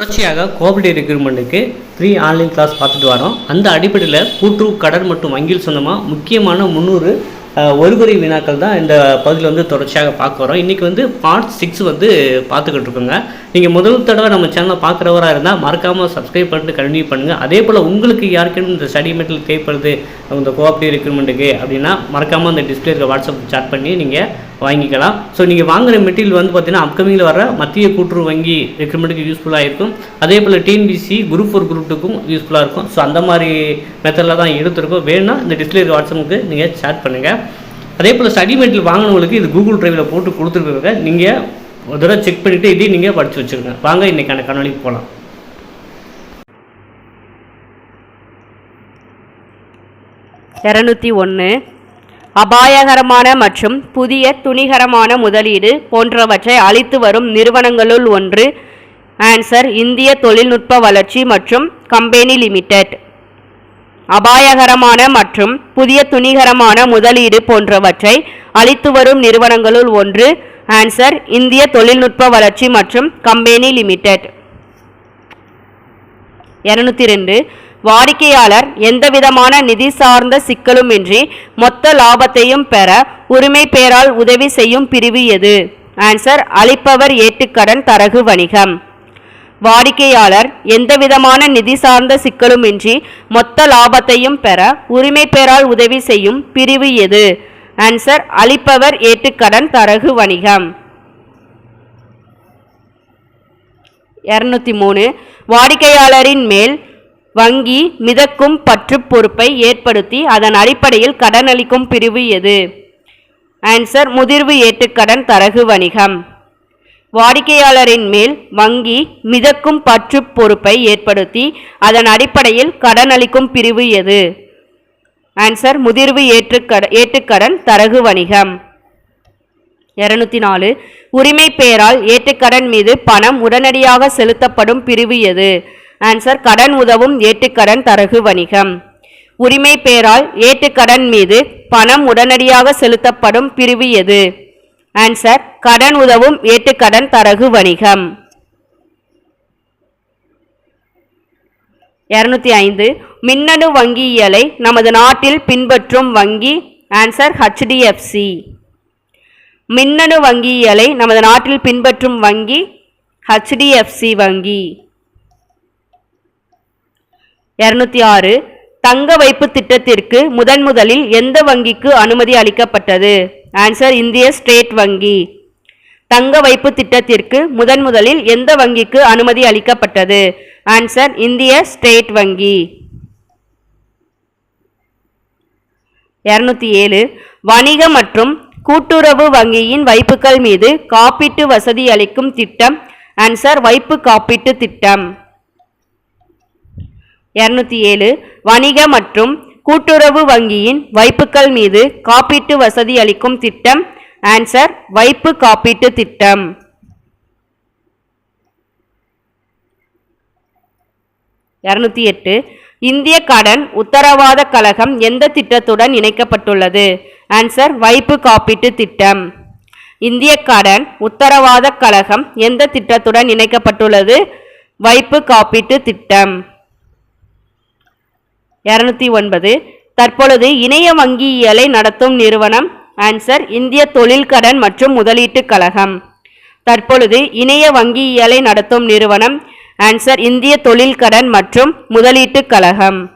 தொடர்ச்சியாக கோஆபரேட்டிவ் ரெக்ரூட்மெண்ட்டுக்கு free online class பார்த்துட்டு வரோம். அந்த அடிப்படையில் கூட்டுறவு கடன் மற்றும் வங்கியில் சொந்தமாக முக்கியமான முந்நூறு ஒருகுறை வினாக்கள் தான் இந்த பகுதியில் வந்து தொடர்ச்சியாக பார்க்க வரோம். இன்றைக்கி வந்து பார்ட் சிக்ஸ் வந்து பார்த்துக்கிட்டு இருக்கோங்க. நீங்கள் முதல் தடவை நம்ம சேனலை பார்க்குறவராக இருந்தால் மறக்காமல் சப்ஸ்கிரைப் பண்ணிட்டு கண்டினியூ பண்ணுங்கள் அதே போல் உங்களுக்கு யாருக்கேனும் இந்த ஸ்டடி மெட்டீரியல் தேவைப்படுது இந்த கோஆபரேட்டிவ் ரெக்ரூட்மெண்ட்டுக்கு அப்படின்னா மறக்காமல் அந்த டிஸ்பிளே இருக்க வாட்ஸ்அப் சாட் பண்ணி நீங்கள் வாங்கிக்கலாம். ஸோ நீங்கள் வாங்குகிற மெட்டீரியல் வந்து பார்த்தீங்கன்னா அப்கமிங்கில் வர மத்திய கூட்டுறவு வங்கி ரெக்ரூட்மெண்ட்டுக்கு யூஸ்ஃபுல்லாக இருக்கும். அதே போல் டிஎன்பிசி குரூப் ஃபோர் குரூப் டூக்கும் யூஸ்ஃபுல்லாக இருக்கும். ஸோ அந்த மாதிரி மெத்தடில் தான் எடுத்துருக்கோம். வேணும்னா இந்த டிஸ்பிளே வாட்ஸ்அப்புக்கு நீங்கள் சேட் பண்ணுங்கள் அதே போல் ஸ்டடி மெட்டீரியல் வாங்கினவங்களுக்கு இது கூகுள் ட்ரைவில் போட்டு கொடுத்துருக்குறத நீங்கள் ஒரு தடவை செக் பண்ணிவிட்டு இதையும் நீங்கள் படித்து வச்சுருங்க வாங்க இன்றைக்கான கணவனுக்கு போகலாம் இரநூத்தி ஒன்று அபாயகரமான மற்றும் புதிய துணிகரமான முதலீடு போன்றவற்றை அளித்து வரும் நிறுவனங்களுள் ஒன்று ஆன்சர் இந்திய தொழில்நுட்ப வளர்ச்சி மற்றும் கம்பெனி லிமிடெட். அபாயகரமான மற்றும் புதிய துணிகரமான முதலீடு போன்றவற்றை அளித்து வரும் நிறுவனங்களுள் ஒன்று ஆன்சர் இந்திய தொழில்நுட்ப வளர்ச்சி மற்றும் கம்பெனி லிமிடெட். இருநூத்தி ரெண்டு வாடிக்கையாளர் எந்தவிதமான நிதி சார்ந்த சிக்கலுமின்றி மொத்த லாபத்தையும் பெற உரிமை பேரால் உதவி செய்யும் பிரிவு எது? ஆன்சர் அளிப்பவர் ஏட்டுக்கடன் தரகு வணிகம். வாடிக்கையாளர் எந்தவிதமான நிதி சார்ந்த சிக்கலுமின்றி மொத்த லாபத்தையும் பெற உரிமை பேரால் உதவி செய்யும் பிரிவு எது? ஆன்சர் அளிப்பவர் ஏட்டுக்கடன் தரகு வணிகம். இரநூத்தி மூணு. வாடிக்கையாளரின் மேல் வங்கி மிதக்கும் பற்று பொறுப்பை ஏற்படுத்தி அதன் அடிப்படையில் கடன் அளிக்கும் பிரிவு எது? ஆன்சர் முதிர்வு ஏட்டுக்கடன் தரகு வணிகம். வாடிக்கையாளரின் மேல் வங்கி மிதக்கும் பற்று பொறுப்பை ஏற்படுத்தி அதன் அடிப்படையில் கடன் அளிக்கும் பிரிவு எது? ஆன்சர் முதிர்வு ஏற்றுக்கட ஏட்டுக்கடன் தரகு வணிகம். இருநூத்தி நாலு உரிமை பெயரால் ஏட்டுக்கடன் மீது பணம் உடனடியாக செலுத்தப்படும் பிரிவு எது? ஆன்சர் கடன் உதவும் ஏட்டுக்கடன் தரகு வணிகம். உரிமை பெயரால் ஏட்டுக்கடன் மீது பணம் உடனடியாக செலுத்தப்படும் பிரிவு எது? ஆன்சர் கடன் உதவும் ஏட்டுக்கடன் தரகு வணிகம். இருநூத்தி ஐந்து. மின்னணு வங்கியியலை நமது நாட்டில் பின்பற்றும் வங்கி ஆன்சர் ஹெச்டிஎஃப்சி மின்னணு வங்கியியலை நமது நாட்டில் பின்பற்றும் வங்கி ஹெச்டிஎஃப்சி வங்கி. இருநூத்தி ஆறு. தங்க வைப்பு திட்டத்திற்கு முதன் முதலில் எந்த வங்கிக்கு அனுமதி அளிக்கப்பட்டது? ஆன்சர் இந்திய ஸ்டேட் வங்கி. தங்க வைப்பு திட்டத்திற்கு முதன் முதலில் எந்த வங்கிக்கு அனுமதி அளிக்கப்பட்டது? ஆன்சர் இந்திய ஸ்டேட் வங்கி. இருநூத்தி ஏழு. வணிக மற்றும் கூட்டுறவு வங்கியின் வைப்புகள் மீது காப்பீட்டு வசதி அளிக்கும் திட்டம். ஆன்சர் வைப்பு காப்பீட்டு திட்டம். இருநூத்தி ஏழு வணிக மற்றும் கூட்டுறவு வங்கியின் வைப்புகள் மீது காப்பீட்டு வசதி அளிக்கும் திட்டம். ஆன்சர் வைப்பு காப்பீட்டு திட்டம். இரநூத்தி எட்டு இந்திய கடன் உத்தரவாத கழகம் எந்த திட்டத்துடன் இணைக்கப்பட்டுள்ளது? ஆன்சர் வைப்பு காப்பீட்டு திட்டம். இந்திய கடன் உத்தரவாத கழகம் எந்த திட்டத்துடன் இணைக்கப்பட்டுள்ளது? வைப்பு காப்பீட்டு திட்டம். இரநூத்தி ஒன்பது. தற்பொழுது இணைய வங்கியியலை நடத்தும் நிறுவனம் ஆன்சர் இந்திய தொழில் கடன் மற்றும் முதலீட்டுக் கழகம். தற்பொழுது இணைய வங்கியியலை நடத்தும் நிறுவனம் ஆன்சர் இந்திய தொழில் கடன் மற்றும் முதலீட்டுக் கழகம்.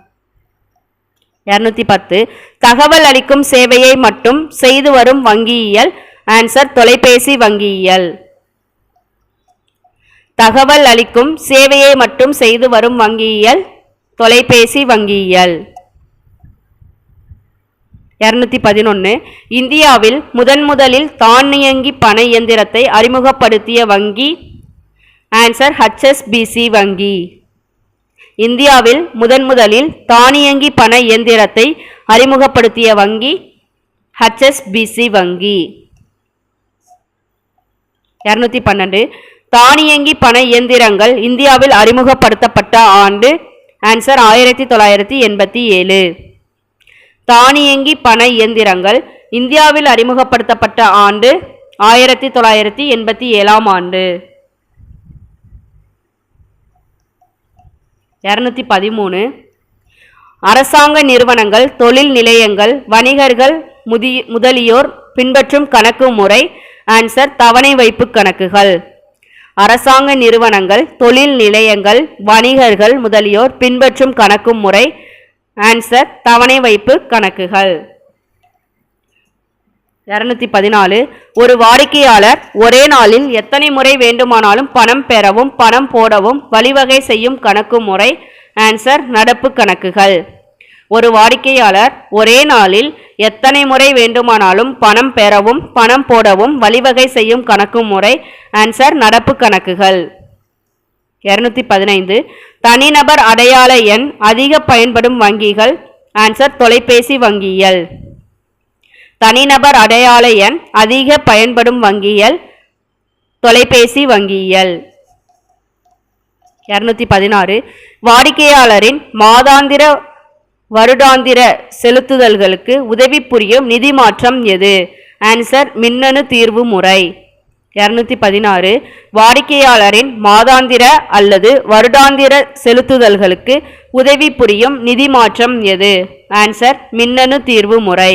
இரநூத்தி பத்து. தகவல் அளிக்கும் சேவையை மட்டும் செய்து வரும் வங்கியியல் ஆன்சர் தொலைபேசி வங்கியியல். தகவல் அளிக்கும் சேவையை மட்டும் செய்து வரும் வங்கியியல் தொலைபேசி வங்கியியல். இரநூத்தி பதினொன்று இந்தியாவில் முதன் முதலில் தானியங்கி பண இயந்திரத்தை அறிமுகப்படுத்திய வங்கி ஆன்சர் ஹச்எஸ்பிசி வங்கி. இந்தியாவில் முதன் முதலில் தானியங்கி பண இயந்திரத்தை அறிமுகப்படுத்திய வங்கி ஹச்எஸ்பிசி வங்கி. இரநூத்தி பன்னெண்டு. தானியங்கி பண இயந்திரங்கள் இந்தியாவில் அறிமுகப்படுத்தப்பட்ட ஆண்டு ஆன்சர் ஆயிரத்தி தொள்ளாயிரத்தி எண்பத்தி ஏழு. தானியங்கி பண இயந்திரங்கள் இந்தியாவில் அறிமுகப்படுத்தப்பட்ட ஆண்டு ஆயிரத்தி தொள்ளாயிரத்தி எண்பத்தி ஏழாம் ஆண்டு. இரநூத்தி பதிமூணு. அரசாங்க நிறுவனங்கள் தொழில் நிலையங்கள் வணிகர்கள் முதி முதலியோர் பின்பற்றும் கணக்கு முறை ஆன்சர் தவணை வைப்பு கணக்குகள். அரசாங்க நிறுவனங்கள் தொழில் நிலையங்கள் வணிகர்கள் முதலியோர் பின்பற்றும் கணக்கு முறை ஆன்சர் தவணை வைப்பு கணக்குகள். இரநூத்தி பதினாலு ஒரு வாடிக்கையாளர் ஒரே நாளில் எத்தனை முறை வேண்டுமானாலும் பணம் பெறவும் பணம் போடவும் வழிவகை செய்யும் கணக்கு முறை ஆன்சர் நடப்பு கணக்குகள். ஒரு வாடிக்கையாளர் ஒரே நாளில் எத்தனை முறை வேண்டுமானாலும் பணம் பெறவும் பணம் போடவும் வழிவகை செய்யும் கணக்கு முறை ஆன்சர் நடப்பு கணக்குகள். இரநூத்தி பதினைந்து. தனிநபர் அடையாள எண் அதிக பயன்படும் வங்கிகள் ஆன்சர் தொலைபேசி வங்கியல் தனிநபர் அடையாள எண் அதிக பயன்படும் வங்கியல் தொலைபேசி வங்கியியல். இரநூத்தி பதினாறு. வாடிக்கையாளரின் மாதாந்திர வருடாந்திர செலுத்துதல்களுக்கு உதவி புரியும் நிதி மாற்றம் எது? ஆன்சர் மின்னணு தீர்வு முறை. இரநூத்தி பதினாறு வாடிக்கையாளரின் மாதாந்திர அல்லது வருடாந்திர செலுத்துதல்களுக்கு உதவி புரியும் நிதி மாற்றம் எது? ஆன்சர் மின்னணு தீர்வு முறை.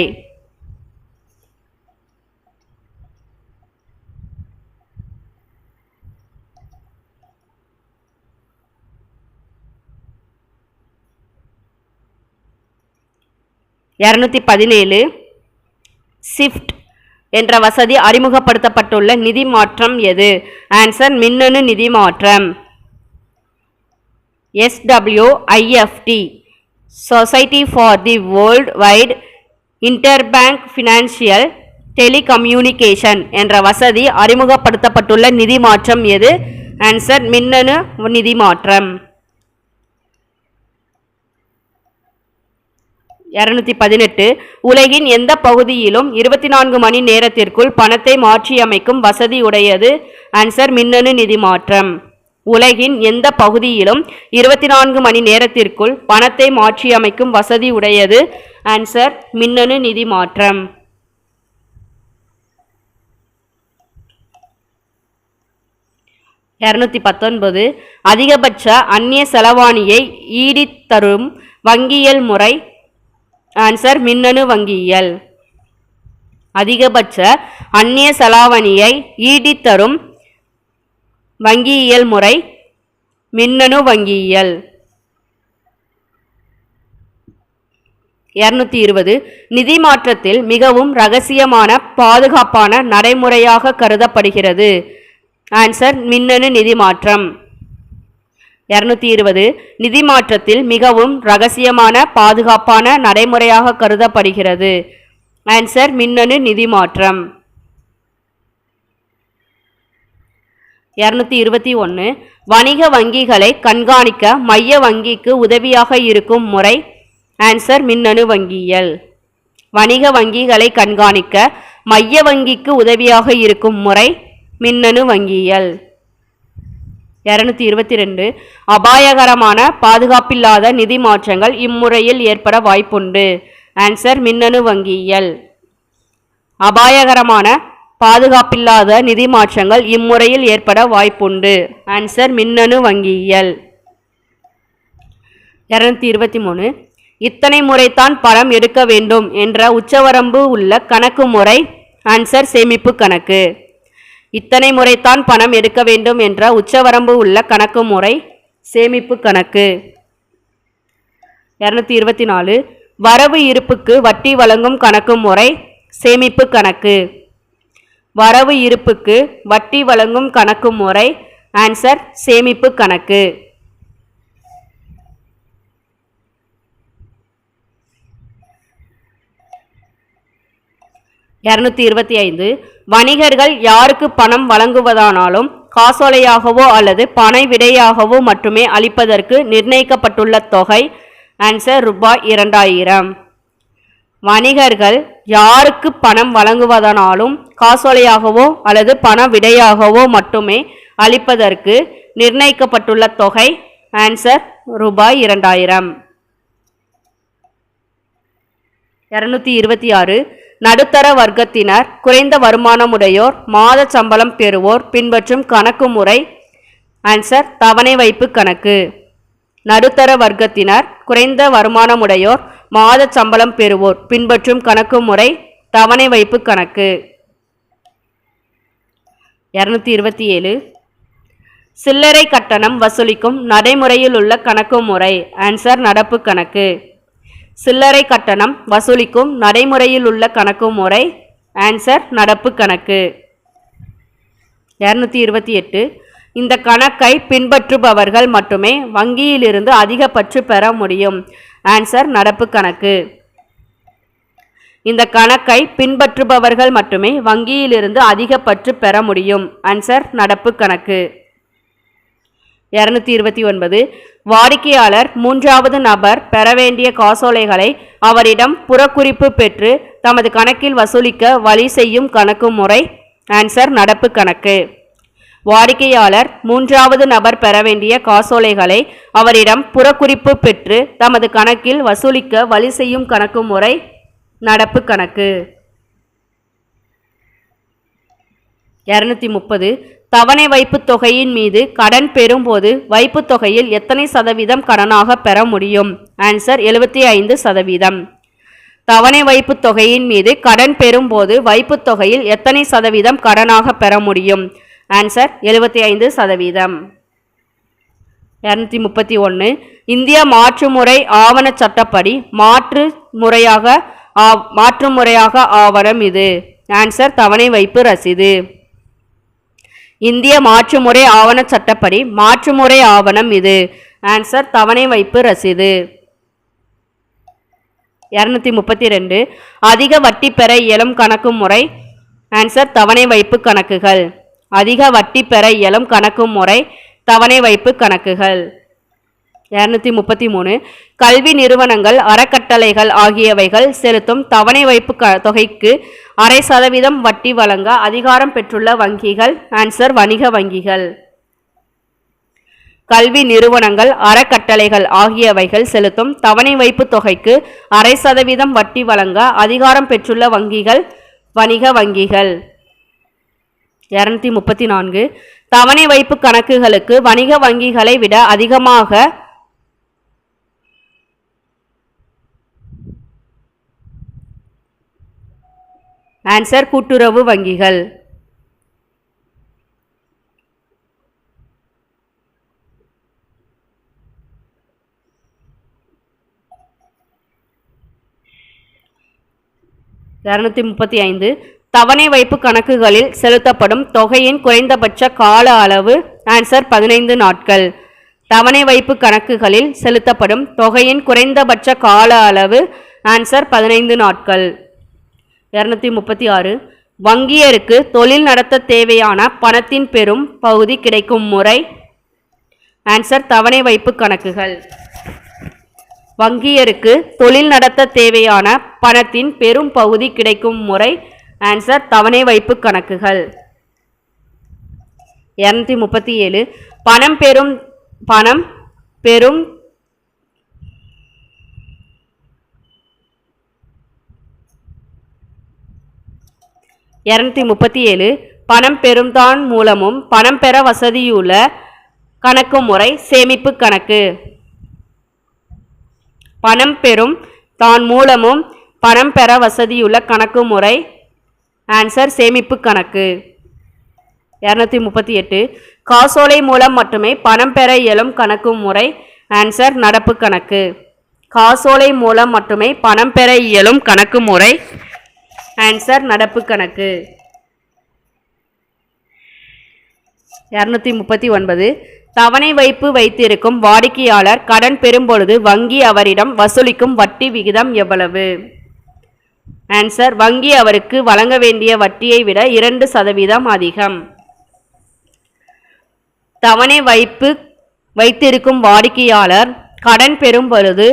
இரநூத்தி பதினேழு. ஷிஃப்ட் என்ற வசதி அறிமுகப்படுத்தப்பட்டுள்ள நிதி மாற்றம் எது? ஆன்சர் மின்னணு நிதி மாற்றம். SWIFT society for the world wide interbank financial telecommunication என்ற வசதி அறிமுகப்படுத்தப்பட்டுள்ள நிதி மாற்றம் எது? ஆன்சர் மின்னணு நிதி மாற்றம். இரநூத்தி பதினெட்டு. உலகின் எந்த பகுதியிலும் இருபத்தி நான்கு மணி நேரத்திற்குள் பணத்தை மாற்றியமைக்கும் வசதி உடையது. ஆன்சர் மின்னணு நிதி மாற்றம். உலகின் எந்த பகுதியிலும் இருபத்தி நான்கு மணி நேரத்திற்குள் பணத்தை மாற்றியமைக்கும் வசதி உடையது. ஆன்சர் மின்னணு நிதி மாற்றம். இரநூத்தி பத்தொன்பது. அதிகபட்ச அந்நிய செலவாணியை ஈடித்தரும் வங்கியல் முறை ஆன்சர் மின்னணு வங்கியியல். அதிகபட்ச அந்நிய செலாவணியை ஈடித்தரும் வங்கியியல் முறை மின்னணு வங்கியியல். இரநூத்தி இருபது. நிதி மாற்றத்தில் மிகவும் ரகசியமான பாதுகாப்பான நடைமுறையாக கருதப்படுகிறது. ஆன்சர் மின்னணு நிதி மாற்றம். இரநூத்தி இருபது நிதி மாற்றத்தில் மிகவும் ரகசியமான பாதுகாப்பான நடைமுறையாக கருதப்படுகிறது. ஆன்சர் மின்னணு நிதி மாற்றம் இரநூத்தி இருபத்தி ஒன்று வணிக வங்கிகளை கண்காணிக்க மைய வங்கிக்கு உதவியாக இருக்கும் முறை. ஆன்சர் மின்னணு வங்கியியல் வணிக வங்கிகளை கண்காணிக்க மைய வங்கிக்கு உதவியாக இருக்கும் முறை மின்னணு வங்கியல். இரநூத்தி இருபத்தி ரெண்டு. அபாயகரமான பாதுகாப்பில்லாத நிதி மாற்றங்கள் இம்முறையில் ஏற்பட வாய்ப்புண்டு. ஆன்சர் மின்னணு வங்கியியல். அபாயகரமான பாதுகாப்பில்லாத நிதி மாற்றங்கள் இம்முறையில் ஏற்பட வாய்ப்புண்டு. ஆன்சர் மின்னணு வங்கியியல். இரநூத்தி இருபத்தி மூணு. இத்தனை முறைத்தான் பணம் எடுக்க வேண்டும் என்ற உச்சவரம்பு உள்ள கணக்கு முறை. ஆன்சர் சேமிப்பு கணக்கு. இத்தனை முறைத்தான் பணம் எடுக்க வேண்டும் என்ற உச்சவரம்பு உள்ள கணக்கு முறை சேமிப்பு கணக்கு. இரநூத்தி இருபத்தி நாலு வரவு இருப்புக்கு வட்டி வழங்கும் கணக்கு முறை சேமிப்பு கணக்கு. வரவு இருப்புக்கு வட்டி வழங்கும் கணக்கு முறை ஆன்சர் சேமிப்பு கணக்கு. இரநூத்தி இருபத்தி ஐந்து. வணிகர்கள் யாருக்கு பணம் வழங்குவதானாலும் காசோலையாகவோ அல்லது பண விடையாகவோ மட்டுமே அளிப்பதற்கு நிர்ணயிக்கப்பட்டுள்ள தொகை ஆன்சர் ரூபாய் இரண்டாயிரம். வணிகர்கள் யாருக்கு பணம் வழங்குவதனாலும் காசோலையாகவோ அல்லது பண விடையாகவோ மட்டுமே அளிப்பதற்கு நிர்ணயிக்கப்பட்டுள்ள தொகை ஆன்சர் ரூபாய் இரண்டாயிரம். இரநூத்தி இருபத்தி ஆறு நடுத்தர வர்க்கத்தினர் குறைந்த வருமானமுடையோர் மாத சம்பளம் பெறுவோர் பின்பற்றும் கணக்கு முறை. ஆன்சர் தவணை வைப்பு கணக்கு. நடுத்தர வர்க்கத்தினர் குறைந்த வருமானமுடையோர் மாத சம்பளம் பெறுவோர் பின்பற்றும் கணக்கு முறை தவணை வைப்பு கணக்கு. இரநூத்தி இருபத்தி ஏழு. சில்லறை கட்டணம் வசூலிக்கும் நடைமுறையில் உள்ள கணக்கு முறை. ஆன்சர் நடப்பு கணக்கு. சில்லறை கட்டணம் வசூலிக்கும் நடைமுறையில் உள்ள கணக்கு முறை. ஆன்சர் நடப்பு கணக்கு. இரநூத்தி இருபத்தி எட்டு. இந்த கணக்கை பின்பற்றுபவர்கள் மட்டுமே வங்கியிலிருந்து அதிக பெற முடியும். ஆன்சர் நடப்பு கணக்கு. இந்த கணக்கை பின்பற்றுபவர்கள் மட்டுமே வங்கியிலிருந்து அதிக பெற முடியும். ஆன்சர் நடப்பு கணக்கு. இரநூத்தி இருபத்தி ஒன்பது. வாடிக்கையாளர் மூன்றாவது நபர் பெற வேண்டிய காசோலைகளை அவரிடம் புறக்குறிப்பு பெற்று தமது கணக்கில் வசூலிக்க வழி செய்யும் கணக்கு முறை ஆன்சர் நடப்பு கணக்கு. வாடிக்கையாளர் மூன்றாவது நபர் பெற வேண்டிய காசோலைகளை அவரிடம் புறக்குறிப்பு பெற்று தமது கணக்கில் வசூலிக்க வழி செய்யும் கணக்கு முறை நடப்பு கணக்கு. இரநூத்தி முப்பது. தவணை வைப்புத் தொகையின் மீது கடன் பெறும்போது வைப்புத் தொகையில் எத்தனை சதவீதம் கடனாக பெற முடியும்? ஆன்சர் எழுபத்தி ஐந்து சதவீதம். தவணை வைப்புத் தொகையின் மீது கடன் பெறும்போது வைப்புத் தொகையில் எத்தனை சதவீதம் கடனாக பெற முடியும்? ஆன்சர் எழுபத்தி ஐந்து சதவீதம். இரநூத்தி முப்பத்தி ஒன்று இந்திய மாற்று முறை ஆவண சட்டப்படி மாற்று முறையாக ஆ- மாற்று முறையாக ஆவணம் இது. ஆன்சர் தவணை வைப்பு ரசீது. இந்திய மாற்றுமுறை ஆவண சட்டப்படி மாற்றுமுறை ஆவணம் இது. ஆன்சர் தவணை வைப்பு ரசீது. இரநூத்தி முப்பத்தி ரெண்டு. அதிக வட்டி பெற இயலும் கணக்கு முறை. ஆன்சர் தவணை வைப்பு கணக்குகள். அதிக வட்டி பெற இயலும் கணக்கு முறை. தவணை வைப்பு கணக்குகள். இரநூத்தி முப்பத்தி மூணு. கல்வி நிறுவனங்கள் அறக்கட்டளைகள் ஆகியவைகள் செலுத்தும் தவணை வைப்பு க தொகைக்கு அரை சதவீதம் வட்டி வழங்க அதிகாரம் பெற்றுள்ள வங்கிகள் ஆன்சர் வணிக வங்கிகள். கல்வி நிறுவனங்கள் அறக்கட்டளைகள் ஆகியவைகள் செலுத்தும் தவணை வைப்பு தொகைக்கு அரை சதவீதம் வட்டி வழங்க அதிகாரம் பெற்றுள்ள வங்கிகள் வணிக வங்கிகள். இரநூத்தி முப்பத்தி நான்கு. தவணை வைப்பு கணக்குகளுக்கு வணிக வங்கிகளை விட அதிகமாக ஆன்சர் கூட்டுறவு வங்கிகள். இரநூத்தி முப்பத்தி ஐந்து தவணை வைப்பு கணக்குகளில் செலுத்தப்படும் தொகையின் குறைந்தபட்ச கால அளவு. ஆன்சர் பதினைந்து நாட்கள். தவணை வைப்பு கணக்குகளில் செலுத்தப்படும் தொகையின் குறைந்தபட்ச கால அளவு. ஆன்சர் பதினைந்து நாட்கள். இரநூத்தி முப்பத்தி ஆறு வங்கியருக்கு தொழில் நடத்த தேவையான பணத்தின் பெரும் பகுதி கிடைக்கும் முறை. ஆன்சர் தவணை வைப்பு கணக்குகள். வங்கியருக்கு தொழில் நடத்த தேவையான பணத்தின் பெரும் பகுதி கிடைக்கும் முறை. ஆன்சர் தவணை வைப்பு கணக்குகள். இரநூத்தி முப்பத்தி ஏழு பணம் பெறும் பணம் பெறும் இரநூத்தி முப்பத்தி ஏழு பணம் பெறும்தான் மூலமும் பணம் பெற வசதியுள்ள கணக்கு முறை சேமிப்பு கணக்கு. பணம் பெறும் தான் மூலமும் பணம் பெற வசதியுள்ள கணக்கு முறை ஆன்சர் சேமிப்பு கணக்கு. இரநூத்தி முப்பத்தி எட்டு காசோலை மூலம் மட்டுமே பணம் பெற இயலும் கணக்கு முறை ஆன்சர் நடப்பு கணக்கு. காசோலை மூலம் மட்டுமே பணம் பெற இயலும் கணக்கு முறை ஆன்சர் நடப்பு கணக்கு. இரநூத்தி முப்பத்தி ஒன்பது. தவணை வைப்பு வைத்திருக்கும் வாடிக்கையாளர் கடன் பெறும்பொழுது வங்கி அவரிடம் வசூலிக்கும் வட்டி விகிதம் எவ்வளவு? ஆன்சர் வங்கி அவருக்கு வழங்க வேண்டிய வட்டியை விட இரண்டு சதவீதம் அதிகம். தவணை வைப்பு வைத்திருக்கும் வாடிக்கையாளர் கடன் பெறும் பொழுது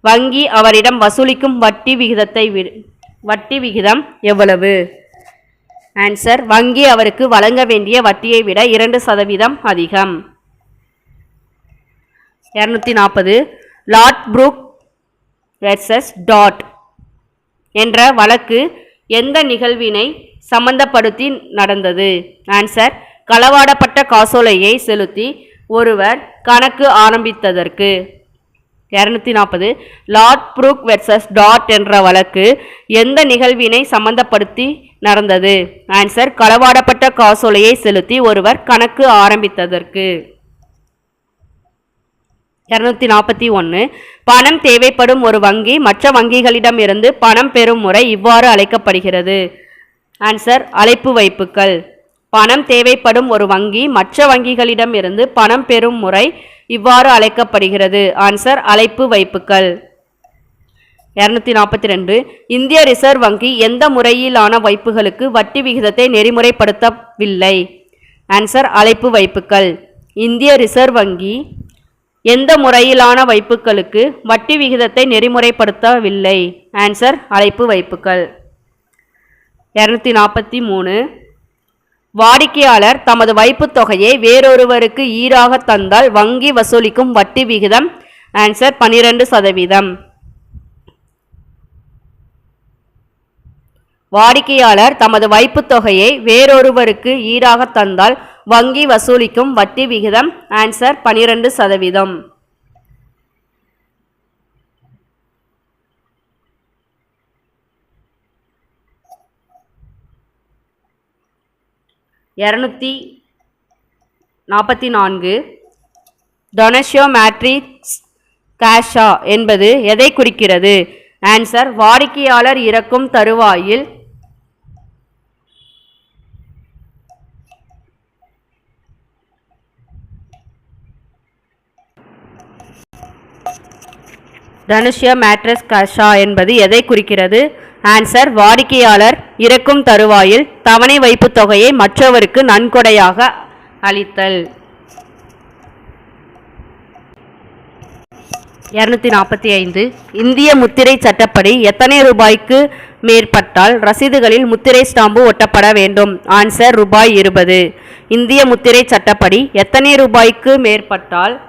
வங்கி அவரிடம் வசூலிக்கும் வட்டி விகிதத்தை விட வட்டி விகிதம் எவ்வளவு? ஆன்சர் வங்கி அவருக்கு வழங்க வேண்டிய வட்டியை விட இரண்டு சதவீதம் அதிகம். இரநூத்தி நாற்பது லாட் புரூக் வெர்சஸ் டாட் என்ற வழக்கு எந்த நிகழ்வினை சம்பந்தப்படுத்தி நடந்தது? ஆன்சர் களவாடப்பட்ட காசோலையை செலுத்தி ஒருவர் கணக்கு ஆரம்பித்ததற்கு. இரநூத்தி நாற்பது லார்ட் ப்ரூக் வெர்சஸ் டாட் என்ற வழக்கு எந்த நிகழ்வினை சம்பந்தப்படுத்தி நடந்தது? ஆன்சர் களவாடப்பட்ட காசோலையை செலுத்தி ஒருவர் கணக்கு ஆரம்பித்ததற்கு. இரநூத்தி நாற்பத்தி ஒன்று பணம் தேவைப்படும் ஒரு வங்கி மற்ற வங்கிகளிடமிருந்து பணம் பெறும் முறை இவ்வாறு அழைக்கப்படுகிறது. ஆன்சர் அழைப்பு வைப்புக்கள் பணம் தேவைப்படும் ஒரு வங்கி மற்ற வங்கிகளிடமிருந்து பணம் பெறும் முறை இவ்வாறு அழைக்கப்படுகிறது. ஆன்சர் அழைப்பு வைப்புக்கள் இரநூத்தி நாற்பத்தி ரெண்டு இந்திய ரிசர்வ் வங்கி எந்த முறையிலான வைப்புகளுக்கு வட்டி விகிதத்தை நெறிமுறைப்படுத்தவில்லை? ஆன்சர் அழைப்பு வைப்புக்கள் இந்திய ரிசர்வ் வங்கி எந்த முறையிலான வைப்புகளுக்கு வட்டி விகிதத்தை நெறிமுறைப்படுத்தவில்லை? ஆன்சர் அழைப்பு வைப்புகள். இரநூத்தி நாற்பத்தி மூணு வாடிக்கையாளர் தமது வைப்புத் தொகையை வேறொருவருக்கு ஈடாக தந்தால் வங்கி வசூலிக்கும் வட்டி விகிதம் ஆன்சர் பன்னிரண்டு சதவீதம். வாடிக்கையாளர் தமது வைப்புத் தொகையை வேறொருவருக்கு ஈடாக தந்தால் வங்கி வசூலிக்கும் வட்டி விகிதம் ஆன்சர் பனிரெண்டு சதவீதம். இரநூத்தி நாற்பத்தி நான்கு. டொனஷியோ மேட்ரிக்ஸ் கேஷா என்பது எதை குறிக்கிறது? ஆன்சர் வாடிக்கையாளர் இறக்கும் தருவாயில் தனுஷ்ய மேட்ரஸ் கஷா என்பது எதை குறிக்கிறது? ஆன்சர் வாடிக்கையாளர் இறக்கும் தருவாயில் தவணை வைப்புத் தொகையை மற்றவருக்கு நன்கொடையாக அளித்தல். இரநூத்தி நாற்பத்தி ஐந்து இந்திய முத்திரை சட்டப்படி எத்தனை ரூபாய்க்கு மேற்பட்டால் ரசீதுகளில் முத்திரை ஸ்டாம்பு ஒட்டப்பட வேண்டும்? ஆன்சர் ரூபாய் இருபது. இந்திய முத்திரை சட்டப்படி எத்தனை ரூபாய்க்கு மேற்பட்டால்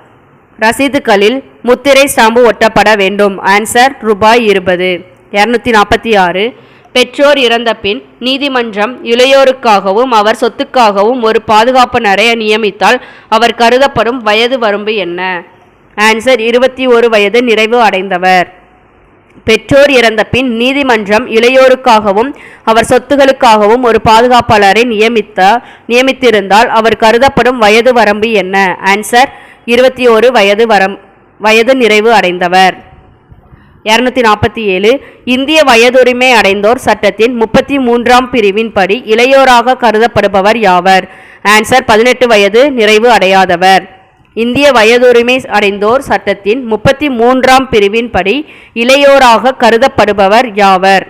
ரசீதுகளில் முத்திரை ஸ்டாம்பு ஒட்டப்பட வேண்டும்? ஆன்சர் ரூபாய் இருபது. இரநூத்தி நாற்பத்தி ஆறு. பெற்றோர் இறந்த பின் நீதிமன்றம் இளையோருக்காகவும் அவர் சொத்துக்காகவும் ஒரு பாதுகாப்புனரை நியமித்தால் அவர் கருதப்படும் வயது வரம்பு என்ன? ஆன்சர் இருபத்தி ஒரு வயது நிறைவு அடைந்தவர். பெற்றோர் இறந்த பின் நீதிமன்றம் இளையோருக்காகவும் அவர் சொத்துகளுக்காகவும் ஒரு பாதுகாப்பாளரை நியமித்த நியமித்திருந்தால் அவர் கருதப்படும் வயது வரம்பு என்ன? ஆன்சர் இருபத்தி ஒரு வயது வரம் வயது நிறைவு அடைந்தவர். இரநூத்தி நாற்பத்தி ஏழு இந்திய வயதுரிமை அடைந்தோர் சட்டத்தின் முப்பத்தி மூன்றாம் பிரிவின் படி இளையோராக கருதப்படுபவர் யாவர்? ஆன்சர் பதினெட்டு வயது நிறைவு அடையாதவர். இந்திய வயதுரிமை அடைந்தோர் சட்டத்தின் முப்பத்தி மூன்றாம் பிரிவின்படி இளையோராக கருதப்படுபவர் யாவர்?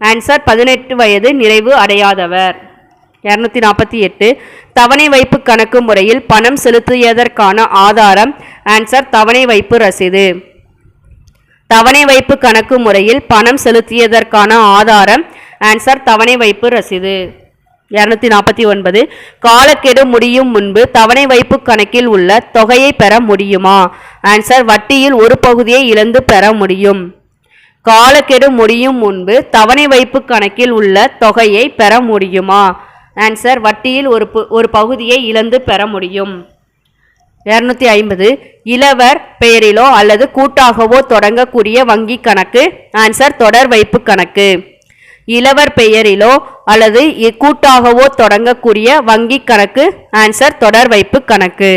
ஆன்சர் பதினெட்டு வயது நிறைவு அடையாதவர். இரநூத்தி நாற்பத்தி எட்டு தவணை வைப்பு கணக்கு முறையில் பணம் செலுத்தியதற்கான ஆதாரம். ஆன்சர் தவணை வைப்பு ரசீது. தவணை வைப்பு கணக்கு முறையில் பணம் செலுத்தியதற்கான ஆதாரம் ஆன்சர் தவணை வைப்பு ரசீது. இரநூத்தி நாற்பத்தி ஒன்பது. காலக்கெடு முடியும் முன்பு தவணை வைப்பு கணக்கில் உள்ள தொகையை பெற முடியுமா? ஆன்சர் வட்டியில் ஒரு பகுதியை இழந்து பெற முடியும். காலக்கெடு முடியும் முன்பு தவணை வைப்பு கணக்கில் உள்ள தொகையை பெற முடியுமா? ஆன்சர் வட்டியில் ஒரு பு- ஒரு பகுதியை இழந்து பெற முடியும். இரநூத்தி ஐம்பது. இளவர் பெயரிலோ அல்லது கூட்டாகவோ தொடங்கக்கூடிய வங்கி கணக்கு. ஆன்சர் தொடர் வைப்பு கணக்கு. இளவர் பெயரிலோ அல்லது கூட்டாகவோ தொடங்கக்கூடிய வங்கி கணக்கு. ஆன்சர் தொடர் வைப்பு கணக்கு.